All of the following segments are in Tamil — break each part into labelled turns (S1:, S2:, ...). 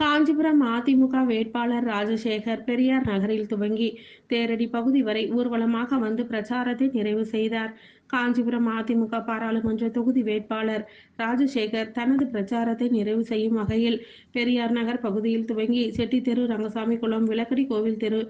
S1: காஞ்சிபுரம் அதிமுக வேட்பாளர் ராஜசேகர் பெரியார் நகரில் துவங்கி தேரடி பகுதி வரை ஊர்வலமாக வந்து பிரச்சாரத்தை நிறைவு செய்தார். காஞ்சிபுரம் அதிமுக பாராளுமன்ற தொகுதி வேட்பாளர் ராஜசேகர் தனது பிரச்சாரத்தை நிறைவு செய்யும் வகையில் பெரியார் நகர் பகுதியில் துவங்கி செட்டித்தெரு ரங்கசாமி குளம் விளக்கடி கோவில் தெரு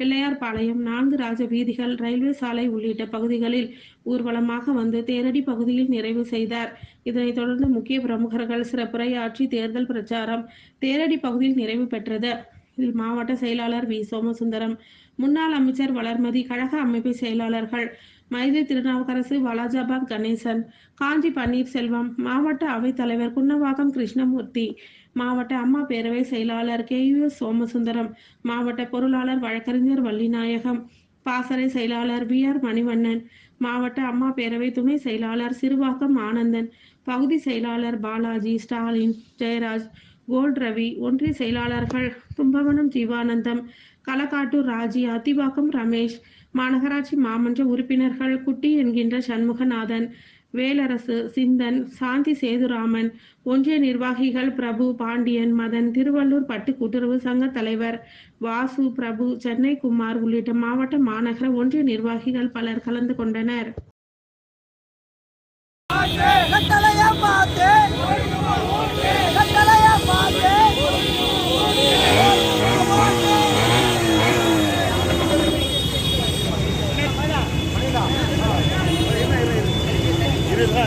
S1: பிள்ளையார்பாளையம் நான்கு ராஜ வீதிகள் ரயில்வே சாலை உள்ளிட்ட பகுதிகளில் ஊர்வலமாக வந்து தேரடி பகுதியில் நிறைவு செய்தார். இதனைத் தொடர்ந்து முக்கிய பிரமுகர்கள் சிறப்புரையாற்றி தேர்தல் பிரச்சாரம் தேரடி பகுதியில் நிறைவு பெற்றது. இதில் மாவட்ட செயலாளர் வி. சோமசுந்தரம் முன்னாள் அமைச்சர் வளர்மதி கழக அமைப்பு செயலாளர்கள் மைதை திருநாவுக்கரசு வாலாஜாபாத் கணேசன் காஞ்சி பன்னீர்செல்வம் மாவட்ட அவைத்தலைவர் குன்னவாக்கம் கிருஷ்ணமூர்த்தி மாவட்ட அம்மா பேரவை செயலாளர் கே யு எஸ் சோமசுந்தரம் மாவட்ட பொருளாளர் வழக்கறிஞர் வள்ளிநாயகம் பாசறை செயலாளர் வி ஆர் மணிவண்ணன் மாவட்ட அம்மா பேரவை துணை செயலாளர் சிறுவாக்கம் ஆனந்தன் பகுதி செயலாளர் பாலாஜி ஸ்டாலின் ஜெயராஜ் கோல்ட் ரவி ஒன்றிய செயலாளர்கள் கும்பகோணம் ஜீவானந்தம் களக்காட்டூர் ராஜி அத்திவாக்கம் ரமேஷ் மாநகராட்சி மாமன்ற உறுப்பினர்கள் குட்டி என்கின்ற சண்முகநாதன் வேலரசு சிந்தன் சாந்தி சேதுராமன் ஒன்றிய நிர்வாகிகள் பிரபு பாண்டியன் மதன் திருவள்ளூர் பட்டு கூட்டுறவு சங்க தலைவர் வாசு பிரபு சென்னை குமார் உள்ளிட்ட மாவட்ட மாநகர ஒன்றிய நிர்வாகிகள் பலர் கலந்து கொண்டனர்.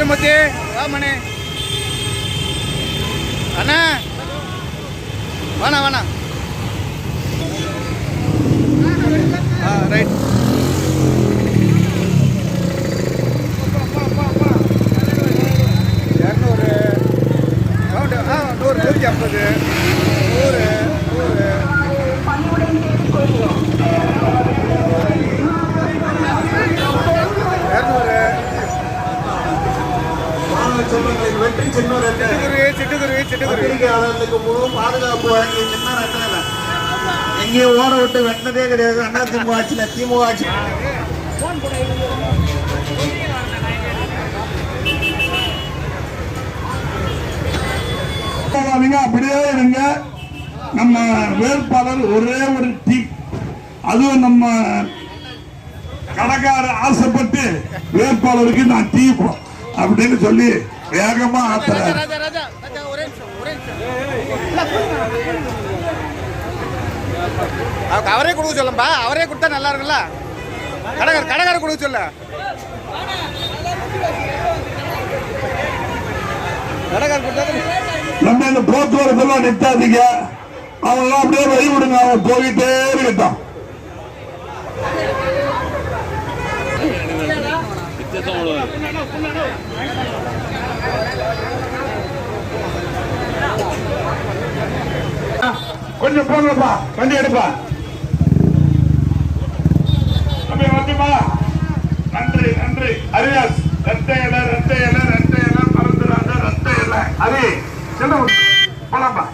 S2: கிருஷ்ணமூர்த்தி வா மணி அண்ணா. வாண்ணா வாண்ணா. ஆ ரைட் சிட்டுக்குருவி சிட்டுக்குருவி சிட்டுக்குருவி
S3: முழு பாதுகாப்பு வழங்கிய சின்ன ரெட்டை எங்கேயும் ஓட விட்டு வெட்டினதே கிடையாது அண்ணா திமுக ஆட்சியில திமுக ஆட்சி
S4: அப்படியே இருங்க நம்ம வேட்பாளர் ஒரே ஒரு டீ அதுவும் நம்ம கடைக்கார ஆசைப்பட்டு வேட்பாளருக்கு நான் டீ போ- அப்படின்னு சொல்லி வேகமா ஆத்துறாரு
S2: அவரே கொடுக்க சொல்லம்பா. அவரே கொடுத்தா நல்லா இருக்குல்ல கடைக்கார கடைக்கார கொடுக்க சொல்ல. கடைக்கார கொடுத்தா
S4: நம்ம இந்த போக்குவரத்து எல்லாம் நிறுத்தாதீங்க அவங்க அப்படியே வழி விடுங்க அவங்க போயிட்டே இருக்கட்டும். கொஞ்சம் போங்கப்பா வண்டி எடுப்பா. வந்துப்பா நன்றி நன்றி. அரியாஸ் ரத்த இலை ரத்த இலை ரத்த இலை மறந்துடாத ரத்த இலை. அது சின்ன போலாம்ப்பா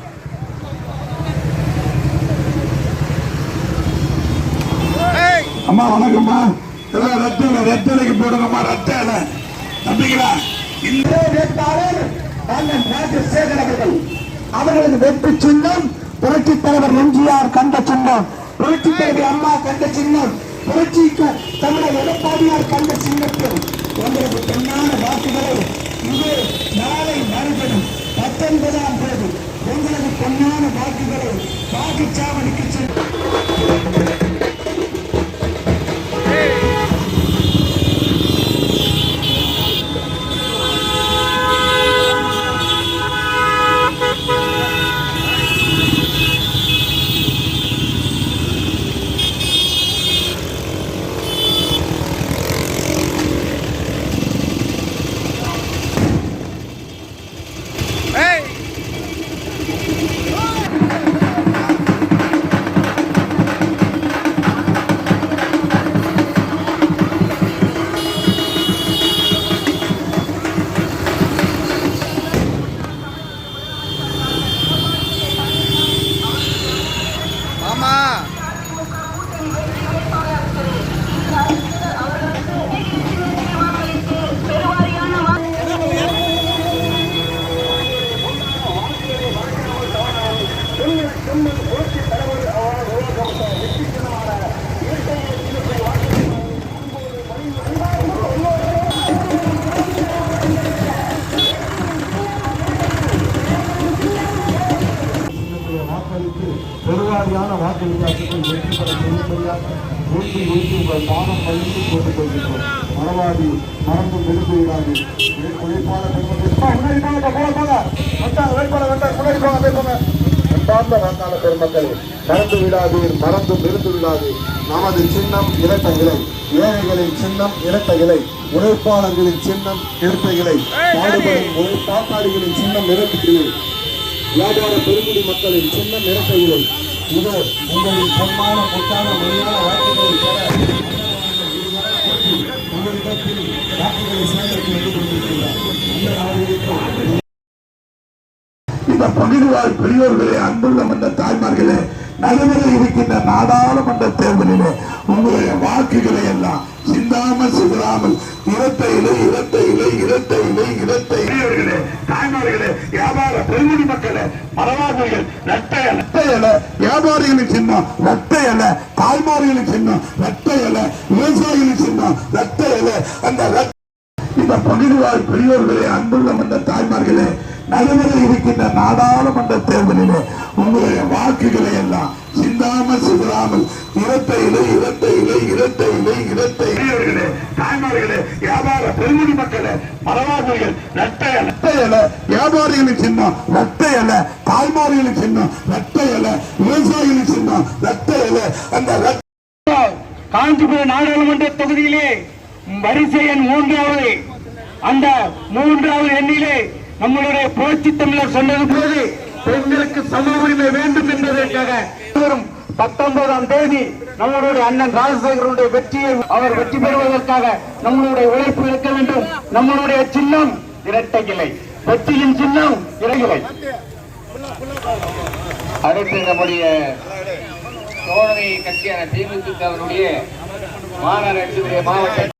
S2: ஏய்.
S4: அம்மா வணக்கம்மா எல்லாம் ரத்த இலை ரத்த போடுங்கம்மா ரத்த இலை தம்பிங்களா இந்த
S3: வேட்பாளர் அண்ணன் ராஜசேகர் அவர்கள். அவர்களது வெற்றி சின்னம் புரட்சி தலைவர் எம்ஜிஆர் கண்ட சின்னம் புரட்சி தலைவர் அம்மா கண்ட சின்னம் புரட்சிக்கு தமிழக எடப்பாடியார் கண்ட சின்னத்தில் உங்களுக்கு பொன்னான வாக்குகளை இது நாளை மறுதினம் பத்தொன்பதாம் தேதி உங்களுக்கு பொன்னான வாக்குகளை வாக்குச்சாவடிக்கு சென்று
S5: பெருவாரியான வாக்கு வித்தியாசத்தில் வெற்றி பெற செய்யும்படியாக ஒன்று ஒன்று உங்கள் பானம் வழிந்து கொண்டு கொள்கின்றோம் மறவாதி மறந்து மெழுகு விடாது பெருமக்களே மறந்து விடாதீர் மறந்து மெருந்து விடாதீர் நமது சின்னம் இரட்ட இலை. ஏழைகளின் சின்னம் இரட்ட இலை. உழைப்பாளர்களின் சின்னம் இரட்ட இலை. பாடுபடும் உழைப்பாட்டாளிகளின் சின்னம் இரட்ட இலை வியாபார பெருங்குடி மக்களின் இரட்ட இலை இதோ உங்களின் பொன்னான பொட்டான மொழியான வாக்குகளை பெற உங்களிடத்தில் வாக்குகளை சேகரித்து வந்து கொண்டிருக்கிறார் இந்த
S4: பகுதிவாழ் பெரியோர்களே அன்புள்ள மன்ற தாய்மார்களே நடைபெற இருக்கின்ற நாடாளுமன்ற தேர்தலிலே உங்களுடைய வாக்குகளை எல்லாம் சிந்தாமல் சிதறாமல் இரட்டை இலை இரட்டை இலை இரட்டை
S6: தாய்மார்களே வியாபார பெருங்குடி மக்களே மரவாதிகள் நட்டை
S4: ரத்த இலை வியாபாரிகளின் சின்னம் ரத்த இலை தாய்மார்களின் சின்னம் ரத்த இலை விவசாயிகளின் சின்னம் ரத்த இலை. அந்த இந்த பகுதிவாழ் பெரியோர்களே அன்புள்ள மன்ற தாய்மார்களே நடைபெற இருக்கின்ற நாடாளுமன்ற தேர்தலிலே உங்களுடைய வாக்குகளை எல்லாம் சிந்தாமல் சிதறாமல் இரட்டை
S6: தாய்மார்களே வியாபார பெருங்குடி மக்களே மரவாதிகள் நட்டை
S4: ரத்த இலை சின்னம் ரத்த இலை தாய்மார்களின் சின்னம் ரத்த இலை விவசாயிகளின் சின்னம் ரத்த இலை. அந்த
S7: காஞ்சிபுரம் நாடாளுமன்ற தொகுதியிலே வரிசை எண் மூன்றாவது. அந்த மூன்றாவது எண்ணிலே நம்மளுடைய புரட்சி தமிழர் சொன்னது போது பெண்களுக்கு சம உரிமை வேண்டும் என்பதற்காக வரும் பத்தொன்பதாம் தேதி நம்மளுடைய அண்ணன் ராஜசேகரனுடைய வெற்றியை அவர் வெற்றி பெறுவதற்காக நம்மளுடைய உழைப்பு இருக்க வேண்டும். நம்மளுடைய சின்னம் இரட்டை இலை வெற்றியின் சின்னம் இறையிலை
S8: அடுத்து நம்முடைய சோழனை கட்சியான திமுகவினுடைய மாநகராட்சியுடைய மாவட்ட